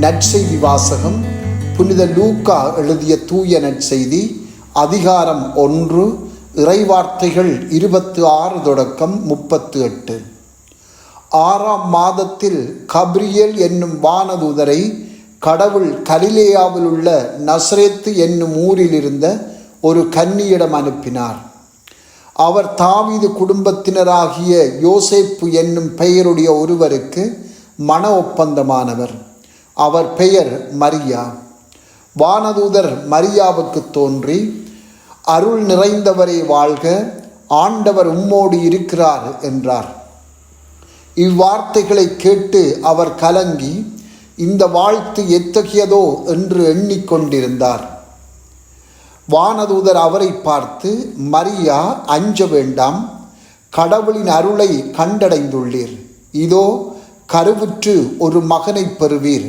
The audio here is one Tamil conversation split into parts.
நற்செய்தி வாசகம் புனித லூக்கா எழுதிய தூய நற்செய்தி அதிகாரம் ஒன்று இறைவார்த்தைகள் இருபத்து ஆறு தொடக்கம் முப்பத்து எட்டு ஆறாம் மாதத்தில் கப்ரியேல் என்னும் வானதூதரை கடவுள் கலிலேயாவில் உள்ள நஸ்ரேத்து என்னும் ஊரில் இருந்த ஒரு கன்னியிடம் அனுப்பினார். அவர் தாவீது குடும்பத்தினராகிய யோசேப்பு என்னும் பெயருடைய ஒருவருக்கு மன ஒப்பந்தமானவர். அவர் பெயர் மரியா. வானதூதர் மரியாவுக்கு தோன்றி அருள் நிறைந்தவரை வாழ்க ஆண்டவர் உம்மோடு இருக்கிறார் என்றார். இவ்வார்த்தைகளை கேட்டு அவர் கலங்கி இந்த வாழ்த்து எத்தகையதோ என்று எண்ணிக்கொண்டிருந்தார் வானதூதர் அவரை பார்த்து மரியா அஞ்ச வேண்டாம். கடவுளின் அருளை கண்டடைந்துள்ளீர். இதோ கருவுற்று ஒரு மகனை பெறுவீர்.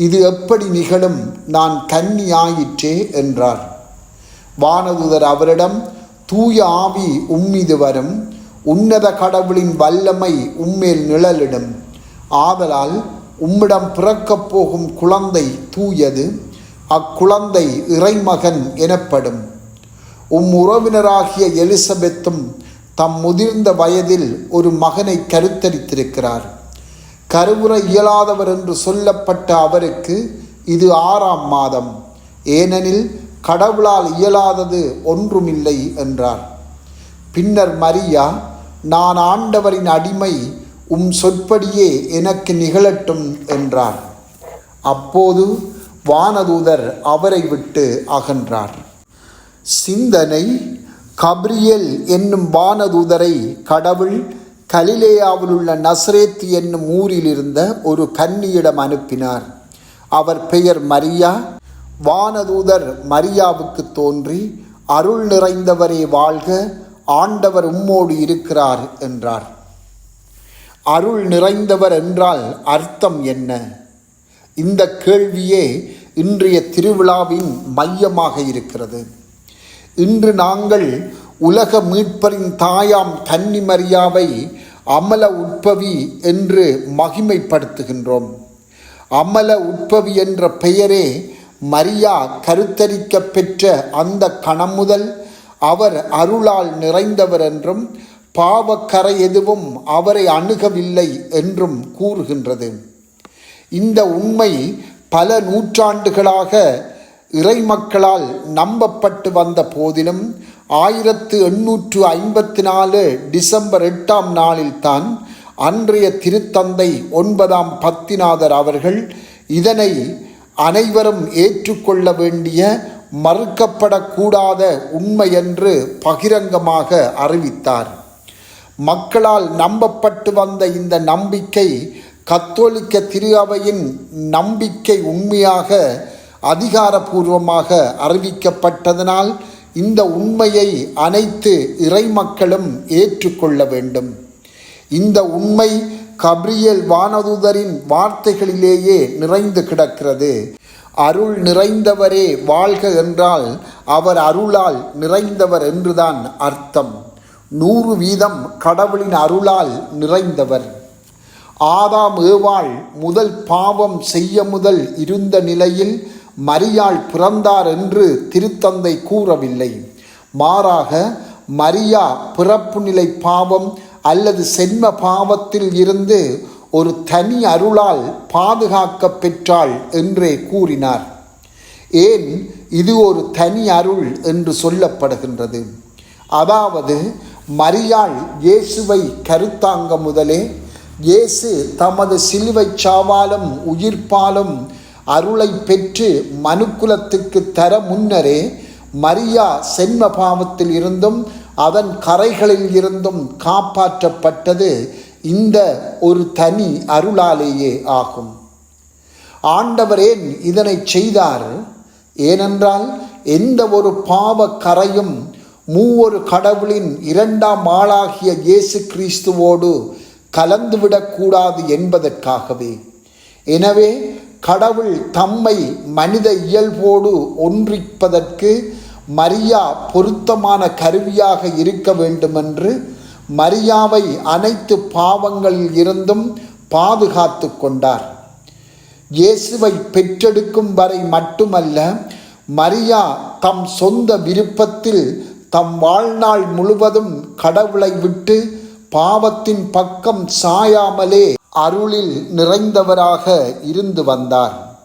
இது எப்படி நிகழும்? நான் கன்னியாயிற்றே என்றார். வானதூதர் அவரிடம் தூய ஆவி உம்மீது வரும். உன்னத கடவுளின் வல்லமை உம்மேல் நிழலிடும். ஆதலால் உம்மிடம் பிறக்கப் போகும் குழந்தை தூயது. அக்குழந்தை இறைமகன் எனப்படும். உம் உறவினராகிய எலிசபெத்தும் தம் முதிர்ந்த வயதில் ஒரு மகனை கருத்தரித்திருக்கிறார். கருவுற இயலாதவர் என்று சொல்லப்பட்ட அவருக்கு இது ஆறாம் மாதம். ஏனெனில் கடவுளால் இயலாதது ஒன்றுமில்லை என்றார். பின்னர் மரியா நான் ஆண்டவரின் அடிமை உம் சொற்படியே எனக்கு நிகழட்டும் என்றார். அப்போது வானதூதர் அவரை விட்டு அகன்றார். சிந்தனை கப்ரியல் என்னும் வானதூதரை கடவுள் கலிலேயாவில் உள்ள நஸ்ரேத் என்னும் ஊரில் இருந்த ஒரு கன்னியிடம் அனுப்பினார். அவர் பெயர் மரியா. வானதூதர் மரியாவுக்கு தோன்றி அருள் நிறைந்தவரே வாழ்க ஆண்டவர் உம்மோடு இருக்கிறார் என்றார். அருள் நிறைந்தவர் என்றால் அர்த்தம் என்ன? இந்த கேள்வியே இன்றைய திருவிழாவின் மையமாக இருக்கிறது. இன்று நாங்கள் உலக மீட்பரின் தாயாம் கன்னிமரியாவை அமல உட்பவி என்று மகிமைப்படுத்துகின்றோம். அமல உட்பவி என்ற பெயரே மரியா கருத்தரிக்க பெற்ற அந்த கணம் முதல் அவர் அருளால் நிறைந்தவர் என்றும் பாவக்கரை எதுவும் அவரை அணுகவில்லை என்றும் கூறுகின்றது. இந்த உண்மை பல நூற்றாண்டுகளாக இறைமக்களால் நம்பப்பட்டு வந்த போதிலும் ஆயிரத்து எண்ணூற்று ஐம்பத்தி நாலு டிசம்பர் எட்டாம் நாளில்தான் அன்றைய திருத்தந்தை ஒன்பதாம் பத்திநாதர் அவர்கள் இதனை அனைவரும் ஏற்றுக்கொள்ள வேண்டிய மறுக்கப்படக்கூடாத உண்மை என்று பகிரங்கமாக அறிவித்தார். மக்களால் நம்பப்பட்டு வந்த இந்த நம்பிக்கை கத்தோலிக்க திரு அவையின் நம்பிக்கை உண்மையாக அதிகாரபூர்வமாக அறிவிக்கப்பட்டதனால் இந்த உண்மையை அனைத்து இறைமக்களும் ஏற்றுக்கொள்ள வேண்டும். இந்த உண்மை கப்ரியல் வானதுதரின் வார்த்தைகளிலேயே நிறைந்து கிடக்கிறது. அருள் நிறைந்தவரே வாழ்க என்றால் அவர் அருளால் நிறைந்தவர் என்றுதான் அர்த்தம். நூறு வீதம் கடவுளின் அருளால் நிறைந்தவர். ஆதாம் ஏவாள் முதல் பாவம் செய்ய முதல் இருந்த நிலையில் மரியாள் பிறந்தார் என்று திருத்தந்தை கூறவில்லை. மாறாக மரியா பிறப்பு நிலை பாவம் அல்லது சென்ம பாவத்தில் இருந்து ஒரு தனி அருளால் பாதுகாக்க பெற்றாள் என்றே கூறினார். ஏன் இது ஒரு தனி அருள் என்று சொல்லப்படுகின்றது. அதாவது மரியாள் இயேசுவை கருத்தாங்க முதலே இயேசு தமது சிலுவை சாவாலும் உயிர்ப்பாலும் அருளை பெற்று மனுக்குலத்துக்கு தர முன்னரே மரியா சென்ம பாவத்தில் இருந்தும் அதன் கரைகளில் இருந்தும் காப்பாற்றப்பட்டது இந்த ஒரு தனி அருளாலேயே ஆகும். ஆண்டவர் ஏன் இதனை செய்தார். ஏனென்றால் எந்த ஒரு பாவ கரையும் மூவொரு கடவுளின் இரண்டாம் ஆளாகிய இயேசு கிறிஸ்துவோடு கலந்துவிடக்கூடாது என்பதற்காகவே. எனவே கடவுள் தம்மை மனித இயல்போடு ஒன்றிப்பதற்கு மரியா பொருத்தமான கருவியாக இருக்க வேண்டுமென்று மரியாவை அனைத்து பாவங்களில் இருந்தும் பாதுகாத்து கொண்டார். இயேசுவை பெற்றெடுக்கும் வரை மட்டுமல்ல மரியா தம் சொந்த விருப்பத்தில் தம் வாழ்நாள் முழுவதும் கடவுளை விட்டு பாவத்தின் பக்கம் சாயாமலே அருளில் நிறைந்தவராக இருந்து வந்தார்.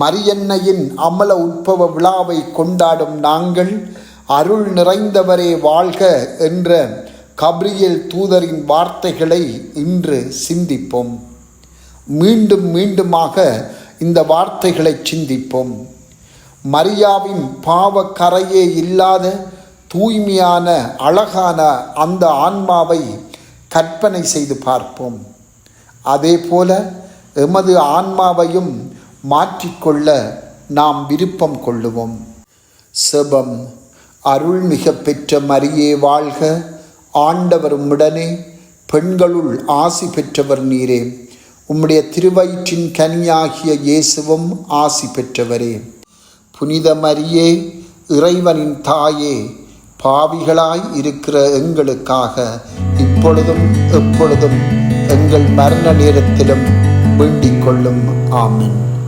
மரியன்னையின் அமல உட்பவ விழாவை கொண்டாடும் நாங்கள் அருள் நிறைந்தவரே வாழ்க என்ற கப்ரியேல் தூதரின் வார்த்தைகளை இன்று சிந்திப்போம். மீண்டும் மீண்டுமாக இந்த வார்த்தைகளை சிந்திப்போம். மரியாவின் பாவ கரையே இல்லாத தூய்மையான அழகான அந்த ஆன்மாவை கற்பனை செய்து பார்ப்போம். அதே போல எமது ஆன்மாவையும் மாற்றிக்கொள்ள நாம் விருப்பம் கொள்ளுவோம். செபம் அருள்மிக பெற்ற மரியே வாழ்க. ஆண்டவர் உம்முடனே பெண்களுள் ஆசி பெற்றவர் நீரே. உம்முடைய திருவயிற்றின் கனியாகிய இயேசுவும் ஆசி பெற்றவரே. புனித மரியே இறைவனின் தாயே பாவிகளாய் இருக்கிற எங்களுக்காக இப்பொழுதும் எப்பொழுதும் எங்கள் மரண நேரத்திலும் வேண்டிக் கொள்ளும். ஆமின்.